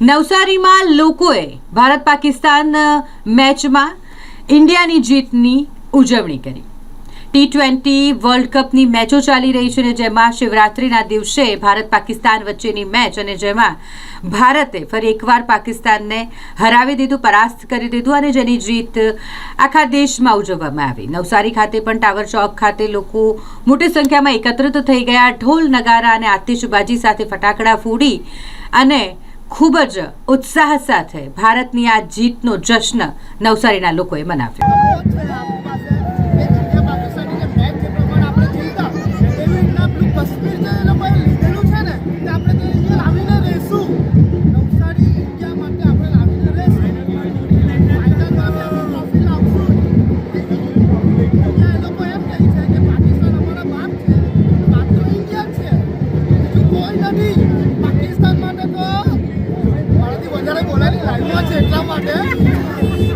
નવસારીમાં લોકોએ ભારત પાકિસ્તાન મેચમાં ઇન્ડિયાની જીતની ઉજવણી કરી. ટી ટ્વેન્ટી વર્લ્ડ કપની મેચો ચાલી રહી છે અને જેમાં શિવરાત્રિના દિવસે ભારત પાકિસ્તાન વચ્ચેની મેચ અને જેમાં ભારતે ફરી એકવાર પાકિસ્તાનને હરાવી દીધું, પરાસ્ત કરી દીધું અને જેની જીત આખા દેશમાં ઉજવવામાં આવી. નવસારી ખાતે પણ ટાવર ચોક ખાતે લોકો મોટી સંખ્યામાં એકત્રિત થઈ ગયા. ઢોલ, નગારા અને આતિશબાજી સાથે ફટાકડા ફોડી અને ખૂબ જ ઉત્સાહ સાથે ભારતની આ જીતનો જશ્ન નવસારીના લોકોએ મનાવ્યો. પાકિસ્તાન વધારે બોલાની લાઈનમાં છે એટલા માટે